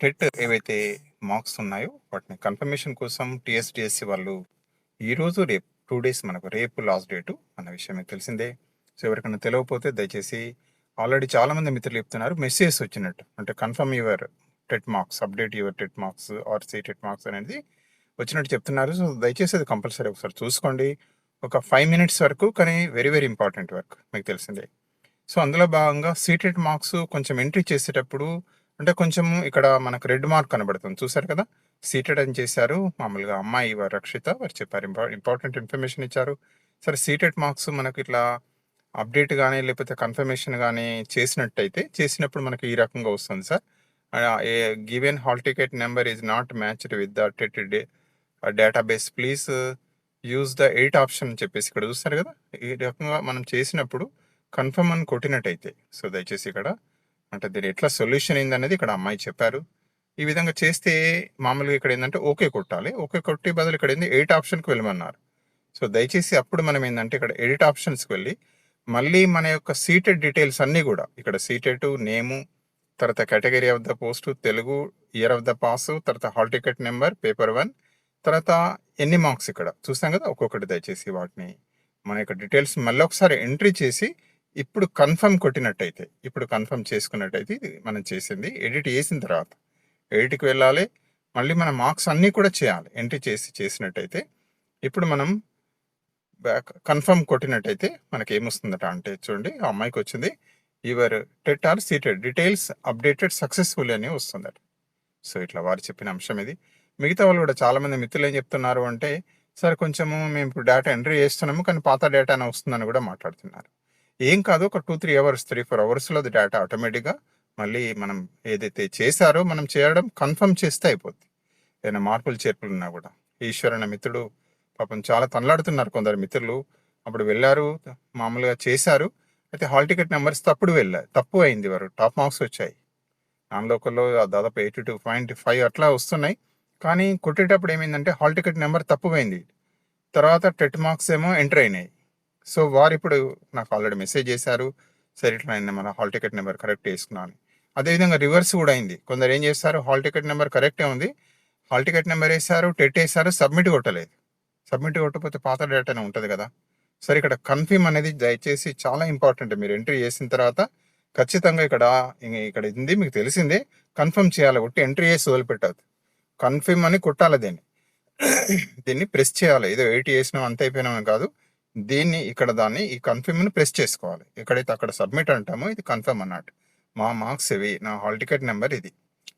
TET ఏవైతే marks ఉన్నాయో వాటిని కన్ఫర్మేషన్ కోసం టీఎస్డిఎస్సి వాళ్ళు ఈరోజు రేపు టూ డేస్ మనకు రేపు లాస్ట్ డేటు అన్న విషయం మీకు తెలిసిందే. సో ఎవరికైనా తెలియకపోతే దయచేసి ఆల్రెడీ చాలామంది మిత్రులు చెప్తున్నారు మెసేజ్ వచ్చినట్టు. అంటే confirm your TET marks update your TET marks or C TET marks అనేది వచ్చినట్టు చెప్తున్నారు. సో దయచేసి అది కంపల్సరీ ఒకసారి చూసుకోండి. ఒక ఫైవ్ మినిట్స్ వరకు కానీ వెరీ వెరీ ఇంపార్టెంట్ వర్క్ మీకు తెలిసిందే. సో అందులో భాగంగా సీటెడ్ మార్క్స్ కొంచెం ఎంట్రీ చేసేటప్పుడు అంటే కొంచెం ఇక్కడ మనకు రెడ్ మార్క్ కనబడుతుంది. చూసారు కదా? సీటెడ్ అని చేశారు. మామూలుగా అమ్మాయి వారు రక్షిత వారు చెప్పారు. ఇంపార్టెంట్ ఇన్ఫర్మేషన్ ఇచ్చారు. సరే సీటెడ్ మార్క్స్ మనకు ఇట్లా అప్డేట్ కానీ లేకపోతే కన్ఫర్మేషన్ కానీ చేసినట్టయితే చేసినప్పుడు మనకి ఈ రకంగా వస్తుంది sir. A given hall ticket number is not matched with the TET day database. Please use the edit option అని చెప్పేసి ఇక్కడ చూస్తారు కదా? ఈ రకంగా మనం చేసినప్పుడు కన్ఫర్మ్ అని కొట్టినట్టయితే సో దయచేసి ఇక్కడ అంటే దీని ఎట్లా సొల్యూషన్ ఏందనేది ఇక్కడ అమ్మాయి చెప్పారు. ఈ విధంగా చేస్తే మామూలుగా ఇక్కడ ఏంటంటే ఓకే కొట్టాలి. ఓకే కొట్టి బదులు ఇక్కడ ఏంది ఎయిట్ ఆప్షన్కి వెళ్ళమన్నారు. సో దయచేసి అప్పుడు మనం ఏంటంటే ఇక్కడ ఎడిట్ ఆప్షన్స్కి వెళ్ళి మళ్ళీ మన యొక్క సీటెడ్ డీటెయిల్స్ అన్నీ కూడా ఇక్కడ సీటెడ్ నేము తర్వాత category of the post Telugu year of the pass తర్వాత hall ticket number paper one తర్వాత ఎన్ని మార్క్స్ ఇక్కడ. చూస్తాం కదా ఒక్కొక్కటి దయచేసి వాటిని. మన యొక్క డీటెయిల్స్ మళ్ళీ ఒకసారి ఎంట్రీ చేసి ఇప్పుడు కన్ఫర్మ్ కొట్టినట్టయితే ఇప్పుడు కన్ఫర్మ్ చేసుకున్నట్టయితే ఇది మనం చేసింది ఎడిట్ చేసిన తర్వాత. ఎడిట్కి వెళ్ళాలి మళ్ళీ మన మార్క్స్ అన్నీ కూడా చేయాలి ఎంట్రీ చేసి చేసినట్టయితే. ఇప్పుడు మనం బ్యాక్ కన్ఫర్మ్ కొట్టినట్టయితే మనకి ఏమొస్తుందట అంటే చూడండి ఆ అమ్మాయికి వచ్చింది your TET or CTET details updated successful అని వస్తుందట. సో ఇట్లా వారు చెప్పిన అంశం ఇది. మిగతా వాళ్ళు కూడా చాలామంది మిత్రులు ఏం చెప్తున్నారు అంటే సార్ కొంచెము మేము ఇప్పుడు డేటా ఎంట్రీ చేస్తున్నాము కానీ పాత డేటానే వస్తుందని కూడా మాట్లాడుతున్నారు. ఏం కాదు. ఒక two three hours three four అవర్స్లో అది డేటా ఆటోమేటిక్గా మళ్ళీ మనం ఏదైతే చేశారో మనం చేయడం కన్ఫర్మ్ చేస్తే అయిపోద్ది. ఏదైనా మార్పులు చేర్పులు ఉన్నా కూడా. ఈశ్వర్ అనే మిత్రుడు పాపం చాలా తనలాడుతున్నారు కొందరు మిత్రులు. అప్పుడు వెళ్ళారు మామూలుగా చేశారు. అయితే హాల్ టికెట్ నెంబర్స్ తప్పుడు వెళ్ళారు తప్పు అయింది వారు. టాప్ మార్క్స్ వచ్చాయి. నాన్ లోకల్లో దాదాపు ఎయిటీ టూ పాయింట్ ఫైవ్ అట్లా వస్తున్నాయి. కానీ కొట్టేటప్పుడు ఏమైందంటే హాల్ టికెట్ నెంబర్ తప్పు పోయింది. తర్వాత టెట్ మార్క్స్ ఏమో ఎంటర్ అయినాయి. సో వారు ఇప్పుడు నాకు ఆల్రెడీ మెసేజ్ చేశారు. సరే ఇట్లా నేను మన హాల్ టికెట్ నెంబర్ కరెక్ట్ వేసుకున్నాను అదేవిధంగా రివర్స్ కూడా అయింది. కొందరు ఏం చేస్తారు హాల్ టికెట్ నెంబర్ కరెక్టే ఉంది. హాల్ టికెట్ నెంబర్ వేశారు టెట్ వేశారు సబ్మిట్ కొట్టలేదు. సబ్మిట్ కొట్టకపోతే పాత డేటానే ఉంటుంది కదా. సరే ఇక్కడ కన్ఫర్మ్ అనేది దయచేసి చాలా ఇంపార్టెంట్. మీరు ఎంట్రీ చేసిన తర్వాత ఖచ్చితంగా ఇక్కడ ఇక్కడ ఉంది మీకు తెలిసిందే. కన్ఫర్మ్ చేయాలి కొట్టి ఎంట్రీ చేసి వదిలిపెట్టదు కన్ఫర్మ్ అని కొట్టాలి దీన్ని. దీన్ని ప్రెస్ చేయాలి. ఏదో ఎయిట్ చేసినాం అంత అయిపోయినామని కాదు. దీన్ని ఇక్కడ దాన్ని ఈ కన్ఫర్మ్ని ప్రెస్ చేసుకోవాలి. ఎక్కడైతే అక్కడ సబ్మిట్ అంటామో ఇది కన్ఫర్మ్ అన్నట్టు. మా మార్క్స్ ఇవి. నా హాల్ టికెట్ నెంబర్ ఇది.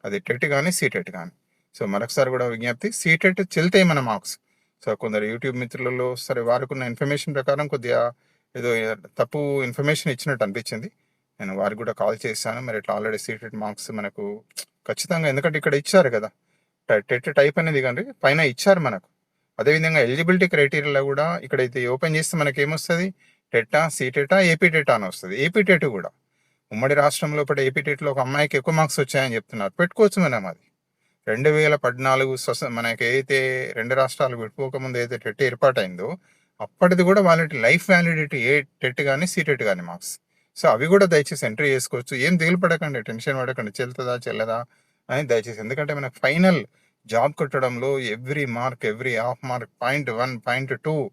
అది టెట్ కానీ సీటెట్ కానీ సో మరొకసారి కూడా విజ్ఞప్తి. సీటెట్ చెల్తాయి మన మార్క్స్ సో కొందరు యూట్యూబ్ మిత్రులలో సరే వారికి ఉన్న ఇన్ఫర్మేషన్ ప్రకారం కొద్దిగా ఏదో తప్పు ఇన్ఫర్మేషన్ ఇచ్చినట్టు అనిపించింది. నేను వారికి కూడా కాల్ చేశాను. మరి ఇట్లా ఆల్రెడీ సీటెడ్ మార్క్స్ మనకు ఖచ్చితంగా ఎందుకంటే ఇక్కడ ఇచ్చారు కదా. టెట్ టైప్ అనేది కానీ పైన ఇచ్చారు మనకు. అదేవిధంగా ఎలిజిబిలిటీ క్రైటీరియాలో కూడా ఇక్కడైతే ఓపెన్ చేస్తే మనకి ఏమొస్తుంది టెట్టా సీటెటా ఏపీ టెటా అని వస్తుంది. ఏపీ టెట్ కూడా. ఉమ్మడి రాష్ట్రంలో ఇప్పుడు ఏపీ టెట్లో ఒక అమ్మాయికి ఎక్కువ మార్క్స్ వచ్చాయని చెప్తున్నారు. పెట్టుకోవచ్చు మనం అది. రెండు వేల పద్నాలుగు స్వస మనకి ఏదైతే రెండు రాష్ట్రాలు పెట్టుకోకముందు ఏదైతే టెట్ ఏర్పాటైందో అప్పటిది కూడా వాళ్ళకి లైఫ్ వ్యాలిడిటీ ఏ టెట్ కానీ సీటెట్ కానీ మార్క్స్. సో అవి కూడా దయచేసి ఎంట్రీ చేసుకోవచ్చు. ఏం దిగులు పడకండి టెన్షన్ పడకండి. చెల్తుందా చెల్లదా అని దయచేసి. ఎందుకంటే మనకు final job కొట్టడంలో every mark every half mark point one point two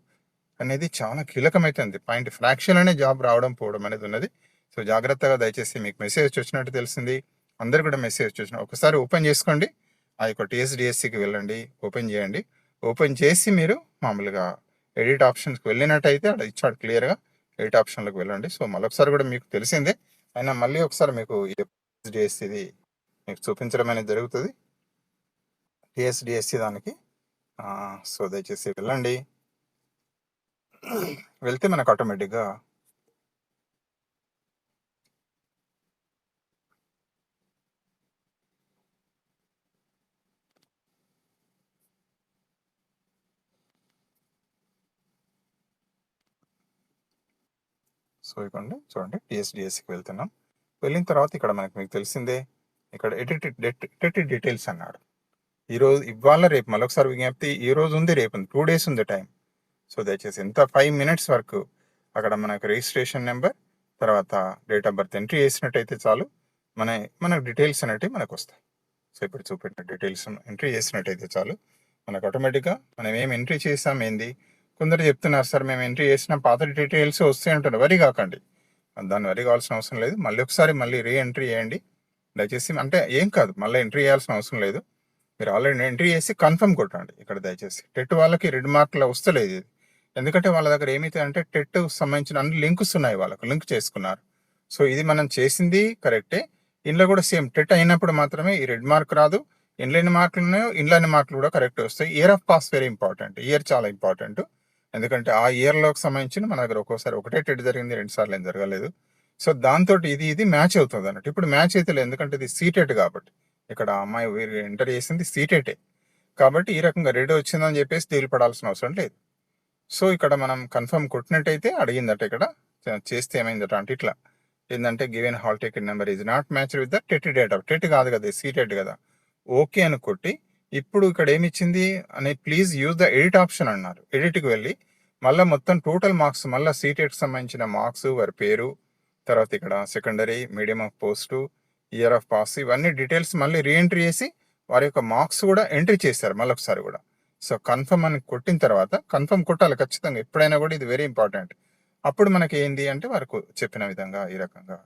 అనేది చాలా కీలకమైతుంది. పాయింట్ ఫ్రాక్షన్ అనే జాబ్ రావడం పోవడం అనేది ఉన్నది. సో జాగ్రత్తగా దయచేసి మీకు మెసేజ్ వచ్చినట్టు తెలిసింది. అందరు కూడా మెసేజ్ వచ్చిన ఒకసారి ఓపెన్ చేసుకోండి. ఆ యొక్క టీఎస్డిఎస్సికి వెళ్ళండి. ఓపెన్ చేయండి. ఓపెన్ చేసి మీరు మామూలుగా ఎడిట్ ఆప్షన్స్కి వెళ్ళినట్టయితే అక్కడ ఇచ్చాడు క్లియర్గా. ఎడిట్ ఆప్షన్లకు వెళ్ళండి. సో మళ్ళొకసారి కూడా మీకు తెలిసిందే. అయినా మళ్ళీ ఒకసారి మీకు టీఎస్డిఎస్సిది మీకు చూపించడం అనేది జరుగుతుంది. టిఎస్డిఎస్సి దానికి. సో దయచేసి వెళ్ళండి. వెళ్తే మనకు ఆటోమేటిక్గా సో ఇవ్వండి. చూడండి టీఎస్డిఎస్సికి వెళ్తున్నాం. వెళ్ళిన తర్వాత ఇక్కడ మనకి మీకు తెలిసిందే ఇక్కడ ఎడిటెడ్ డెట్ ఎడిటెడ్ డీటెయిల్స్ అన్నాడు. ఈరోజు ఇవాళ రేపు మరొకసారి విజ్ఞప్తి ఈ రోజు ఉంది రేపు టూ డేస్ ఉంది టైం సో దయచేసి ఎంత? ఫైవ్ మినిట్స్ వరకు అక్కడ మనకు రిజిస్ట్రేషన్ నెంబర్ తర్వాత డేట్ ఆఫ్ బర్త్ ఎంట్రీ చేసినట్టయితే చాలు. మన మనకు డీటెయిల్స్ అనేవి మనకు వస్తాయి. సో ఇప్పుడు చూపెట్టిన డీటెయిల్స్ ఎంట్రీ చేసినట్టయితే చాలు. మనకు ఆటోమేటిక్గా మనం ఏం ఎంట్రీ చేసాం ఏంది? కొందరు చెప్తున్నారు సార్ మేము ఎంట్రీ చేసిన పాత డీటెయిల్స్ వస్తాయి అంటున్నారు. వరి కాకండి. దాన్ని వరి కావాల్సిన అవసరం లేదు. మళ్ళీ ఒకసారి మళ్ళీ రీ ఎంట్రీ చేయండి. దయచేసి అంటే ఏం కాదు. మళ్ళీ ఎంట్రీ చేయాల్సిన అవసరం లేదు. మీరు ఆల్రెడీ ఎంట్రీ చేసి కన్ఫర్మ్ కొట్టండి ఇక్కడ దయచేసి. టెట్ వాళ్ళకి రెడ్ మార్క్లో వస్తలేదు. ఇది ఎందుకంటే వాళ్ళ దగ్గర ఏమైతే అంటే టెట్ సంబంధించిన అన్ని లింక్స్ ఉన్నాయి వాళ్ళకు లింక్ చేసుకున్నారు. సో ఇది మనం చేసింది కరెక్టే ఇంట్లో కూడా సేమ్ టెట్ అయినప్పుడు మాత్రమే ఈ రెడ్ మార్క్ రాదు. ఇండ్లని మార్కులు ఉన్నాయో ఇన్లైన్ మార్కులు కూడా కరెక్ట్ వస్తాయి. Year of pass very important year చాలా ఇంపార్టెంట్ ఎందుకంటే ఆ ఇయర్లోకి సంబంధించిన మన దగ్గర ఒక్కోసారి ఒకటే టెట్ జరిగింది రెండు సార్లు ఏం జరగలేదు. సో దాంతో ఇది ఇది మ్యాచ్ అవుతుంది అన్నట్టు. ఇప్పుడు మ్యాచ్ అయితే ఎందుకంటే ఇది సీటెట్ కాబట్టి. ఇక్కడ అమ్మాయి వీరు ఎంటర్ చేసింది సీటెటే కాబట్టి ఈ రకంగా రెడీ వచ్చిందని చెప్పేసి డీల్ పడాల్సిన అవసరం లేదు. సో ఇక్కడ మనం కన్ఫర్మ్ కొట్టినట్టయితే అడిగిందట ఇక్కడ. చేస్తే ఏమైందట అంటే ఇట్లా. ఏంటంటే given hall ticket number is not match with the TET date of TET కాదు కదా సీటెట్ కదా. ఓకే అని కొట్టి ఇప్పుడు ఇక్కడ ఏమిచ్చింది అని please use the edit option అన్నారు. ఎడిట్కి వెళ్ళి మళ్ళీ మొత్తం టోటల్ మార్క్స్ మళ్ళీ సీటెట్కి సంబంధించిన మార్క్స్ వారి పేరు తర్వాత ఇక్కడ secondary medium of post year of pass ఇవన్నీ డీటెయిల్స్ మళ్ళీ రీఎంట్రీ చేసి వారి యొక్క మార్క్స్ కూడా ఎంట్రీ చేశారు మళ్ళీ ఒకసారి కూడా. సో కన్ఫర్మ్ అని కొట్టిన తర్వాత కన్ఫర్మ్ కొట్టాలి ఖచ్చితంగా. ఎప్పుడైనా కూడా ఇది వెరీ ఇంపార్టెంట్ అప్పుడు మనకి ఏంది అంటే వారికి చెప్పిన విధంగా ఈ రకంగా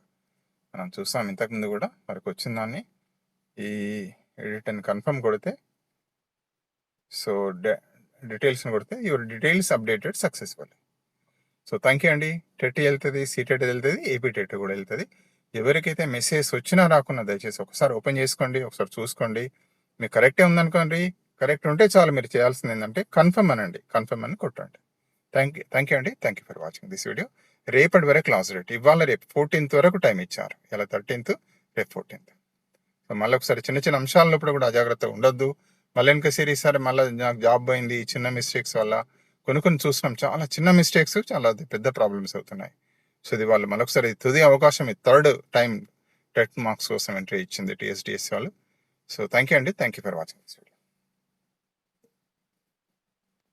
మనం చూసాం. ఇంతకుముందు కూడా వారికి వచ్చిన దాన్ని. ఈ ఎడిట్ అని కన్ఫర్మ్ కొడితే సో డీటెయిల్స్ని కొడితే your details updated successful so thank you అండి. టెట్ వెళ్తుంది సీటెట్ వెళ్తుంది ఏపీ టెట్ కూడా వెళ్తుంది. ఎవరికైతే మెసేజ్ వచ్చినా రాకున్నా దయచేసి ఒకసారి ఓపెన్ చేసుకోండి ఒకసారి చూసుకోండి. మీకు కరెక్టే ఉందనుకోండి కరెక్ట్ ఉంటే చాలు. మీరు చేయాల్సింది ఏంటంటే కన్ఫర్మ్ అనండి. కన్ఫర్మ్ అని కొట్టండి. థ్యాంక్ యూ థ్యాంక్ యూ అండి. Thank you for watching this video రేపటి వరకు క్లాస్ రేట్ ఇవాళ రేపు ఫోర్టీన్త్ వరకు టైం ఇచ్చారు. ఇలా థర్టీన్త్ రేపు ఫోర్టీన్త్ సో మళ్ళీ ఒకసారి చిన్న చిన్న అంశాలన్నప్పుడు కూడా అజాగ్రత్తగా ఉండొద్దు. మళ్ళీ వెనక సిరీస్ సరే మళ్ళీ నాకు జాబ్ పోయింది. చిన్న మిస్టేక్స్ వల్ల కొన్ని కొన్ని చూసినాం చాలా చిన్న మిస్టేక్స్ చాలా పెద్ద ప్రాబ్లమ్స్ అవుతున్నాయి. సో ఇది వాళ్ళు మరొకసారి తుది అవకాశం ఈ థర్డ్ టైం టెట్ మార్క్స్ కోసం ఎంట్రీ ఇచ్చింది టీఎస్డిఎస్ వాళ్ళు. సో థ్యాంక్ యూ అండి. Thank you for watching this video.